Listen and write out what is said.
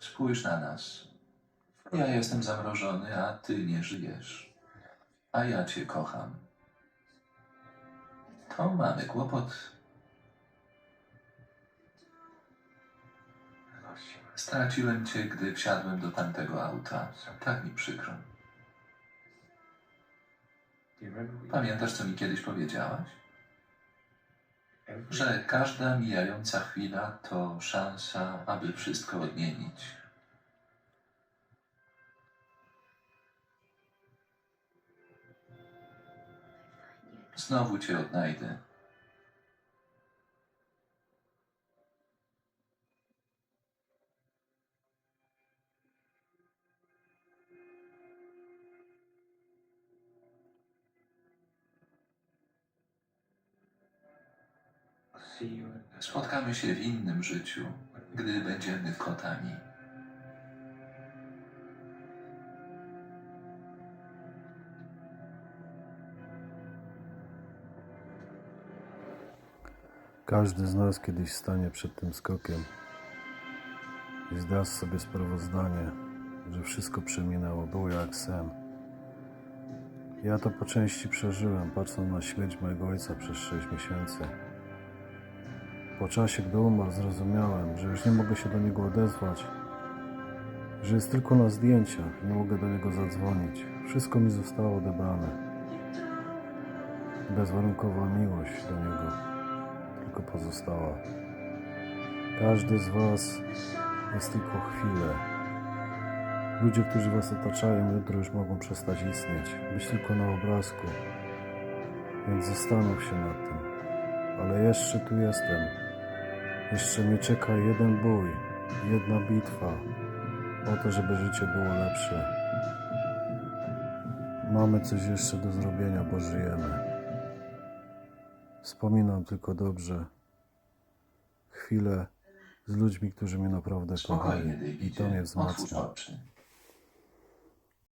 Spójrz na nas. Ja jestem zamrożony, a ty nie żyjesz. A ja cię kocham. To mamy kłopot. Straciłem cię, gdy wsiadłem do tamtego auta. Tak mi przykro. Pamiętasz, co mi kiedyś powiedziałaś? Że każda mijająca chwila to szansa, aby wszystko odmienić. Znowu cię odnajdę. Spotkamy się w innym życiu, gdy będziemy kotami. Każdy z nas kiedyś stanie przed tym skokiem i zda sobie sprawozdanie, że wszystko przeminęło, było jak sen. Ja to po części przeżyłem, patrząc na śmierć mojego ojca przez 6 miesięcy. Po czasie, gdy umarł, zrozumiałem, że już nie mogę się do niego odezwać, że jest tylko na zdjęciach, nie mogę do niego zadzwonić. Wszystko mi zostało odebrane. Bezwarunkowa miłość do niego tylko pozostała. Każdy z Was jest tylko chwilę. Ludzie, którzy Was otaczają, jutro już mogą przestać istnieć, być tylko na obrazku. Więc zastanów się nad tym. Ale jeszcze tu jestem. Jeszcze mnie czeka jeden bój, jedna bitwa o to, żeby życie było lepsze. Mamy coś jeszcze do zrobienia, bo żyjemy. Wspominam tylko dobrze chwilę z ludźmi, którzy mnie naprawdę kochali i to mnie wzmacnia.